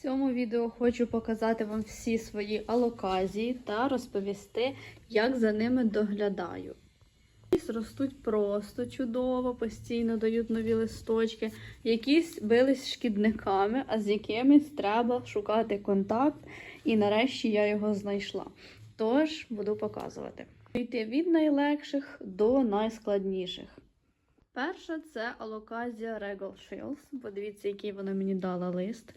В цьому відео хочу показати вам всі свої алоказії та розповісти, як за ними доглядаю. Якісь ростуть просто чудово, постійно дають нові листочки, якісь бились шкідниками, а з якимись треба шукати контакт, і нарешті я його знайшла. Тож буду показувати. Йти від найлегших до найскладніших. Перша це алоказія Regal Shields. Подивіться, який вона мені дала лист.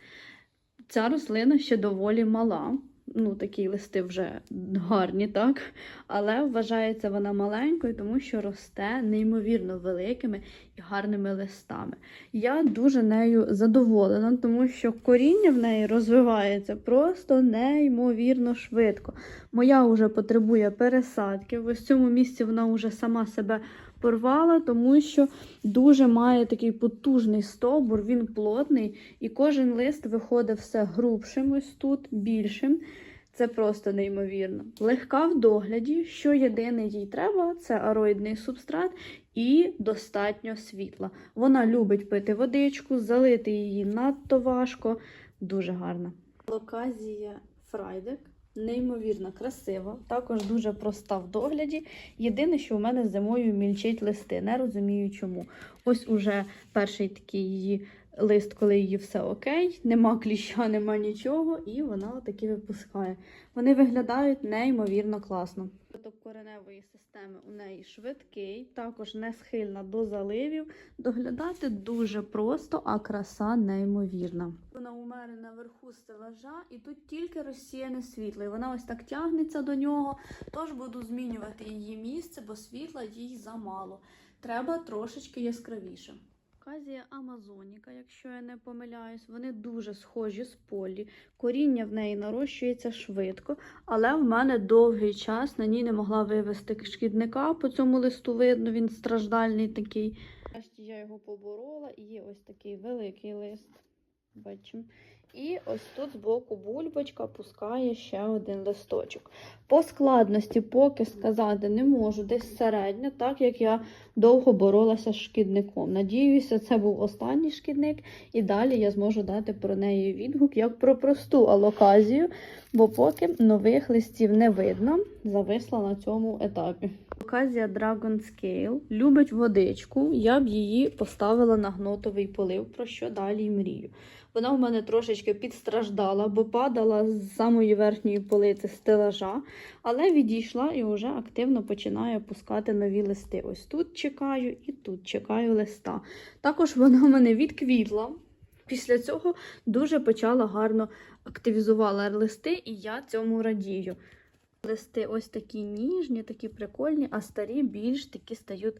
Ця рослина ще доволі мала. Ну, такі листи вже гарні, так? Але вважається вона маленькою, тому що росте неймовірно великими і гарними листами. Я дуже нею задоволена, тому що коріння в неї розвивається просто неймовірно швидко. Моя вже потребує пересадки. В ось цьому місці вона вже сама себе порвала, тому що дуже має такий потужний стовбур, він плотний, і кожен лист виходить все грубшим, ось тут, більшим. Це просто неймовірно. Легка в догляді, що єдине їй треба, це ароїдний субстрат і достатньо світла. Вона любить пити водичку, залити її надто важко, дуже гарна. Локазія Фрайдек. Неймовірно красива, також дуже проста в догляді. Єдине, що у мене зимою мільчить листи, не розумію чому. Ось уже перший такий її лист, коли її все окей, нема кліща, нема нічого, і вона таки випускає. Вони виглядають неймовірно класно. Поток кореневої системи у неї швидкий, також не схильна до заливів. Доглядати дуже просто, а краса неймовірна. Вона у мене наверху стелажа, і тут тільки розсіяне світло. І вона ось так тягнеться до нього. Тож буду змінювати її місце, бо світла їй замало. Треба трошечки яскравіше. Казія Амазоніка, якщо я не помиляюсь, вони дуже схожі з полі. Коріння в неї нарощується швидко, але в мене довгий час на ній не могла вивести шкідника. По цьому листу видно, він страждальний такий. Нарешті я його поборола, і є ось такий великий лист. Бачимо. І ось тут збоку бульбочка пускає ще один листочок. По складності поки сказати не можу, десь середньо, так як я довго боролася з шкідником. Надіюся, це був останній шкідник, і далі я зможу дати про неї відгук як про просту алоказію, бо поки нових листів не видно, зависла на цьому етапі. Алоказія Dragon Scale любить водичку, я б її поставила на гнотовий полив, про що далі мрію. Вона в мене трошечки підстраждала, бо падала з самої верхньої полиці стелажа, але відійшла і вже активно починає пускати нові листи. Ось тут чекаю і тут чекаю листа. Також вона в мене відквітла. Після цього дуже почала гарно активізувала листи, і я цьому радію. Листи ось такі ніжні, такі прикольні, а старі більш такі стають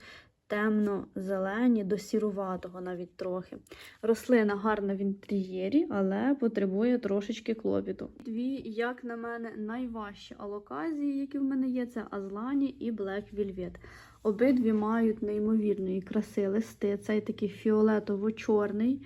темно-зелені, до сіруватого навіть трохи. Рослина гарна в інтер'єрі, але потребує трошечки клопіту. Дві, як на мене, найважчі алоказії, які в мене є, це Азлані і Black Velvet. Обидві мають неймовірної краси листи. Цей такий фіолетово-чорний,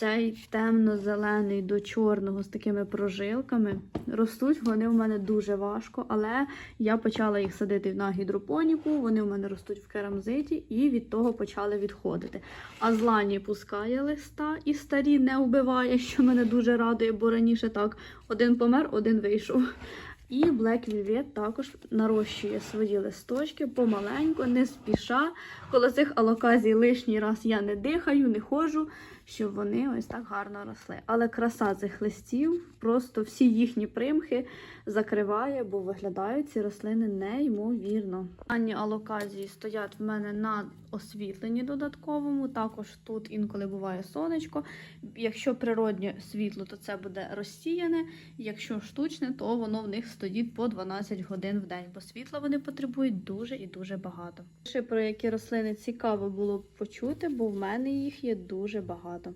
цей темно-зелений до чорного з такими прожилками. Ростуть вони в мене дуже важко, але я почала їх садити на гідропоніку, вони в мене ростуть в керамзиті і від того почали відходити. А злані пускає листа і старі не вбиває, що мене дуже радує, бо раніше так один помер, один вийшов. І Black Velvet також нарощує свої листочки помаленьку, не спіша. Коло цих алоказій лишній раз я не дихаю, не ходжу, щоб вони ось так гарно росли. Але краса цих листів, просто всі їхні примхи закриває, бо виглядають ці рослини неймовірно. Ранні алоказії стоять в мене на освітленні додатковому. Також тут інколи буває сонечко. Якщо природнє світло, то це буде розсіяне. Якщо штучне, то воно в них стоїть по 12 годин в день, бо світла вони потребують дуже і дуже багато. Ще про які рослини цікаво було б почути, бо в мене їх є дуже багато.